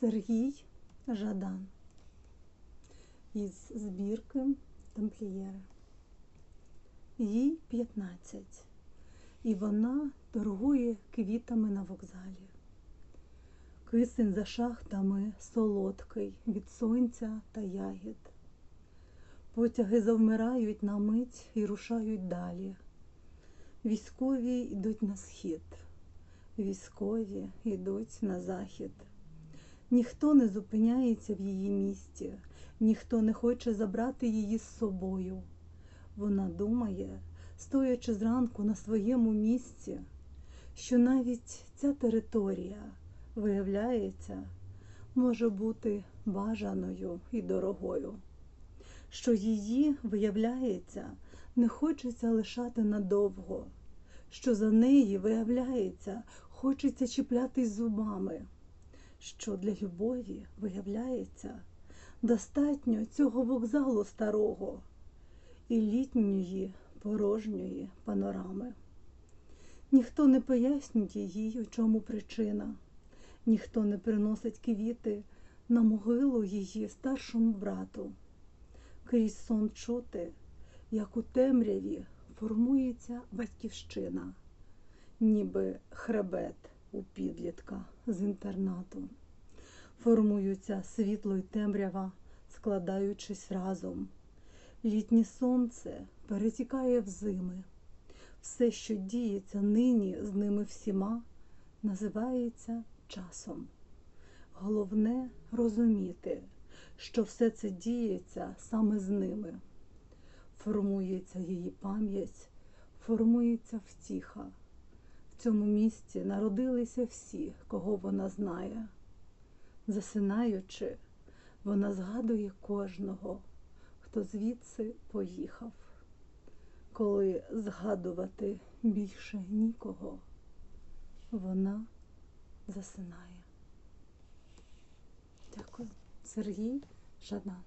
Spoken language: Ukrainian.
Сергій Жадан із збірки Тамплієри. Їй 15, і вона торгує квітами на вокзалі. Кисень за шахтами солодкий від сонця та ягід. Потяги завмирають на мить і рушають далі. Військові йдуть на схід, військові йдуть на захід. Ніхто не зупиняється в її місті, ніхто не хоче забрати її з собою. Вона думає, стоячи зранку на своєму місці, що навіть ця територія, виявляється, може бути бажаною і дорогою, що її, виявляється, не хочеться лишати надовго, що за неї, виявляється, хочеться чіплятись зубами, що для любові, виявляється, достатньо цього вокзалу старого і літньої порожньої панорами. Ніхто не пояснює їй, у чому причина, ніхто не приносить квіти на могилу її старшому брату. Крізь сон чути, як у темряві формується батьківщина, ніби хребет у підлітка з інтернату. Формуються світло й темрява, складаючись разом. Літнє сонце перетікає в зими. Все, що діється нині з ними всіма, називається часом. Головне розуміти, що все це діється саме з ними. Формується її пам'ять, формується втіха. Цьому місці народилися всі, кого вона знає. Засинаючи, вона згадує кожного, хто звідси поїхав. Коли згадувати більше нікого, вона засинає. Дякую. Сергій Жадан.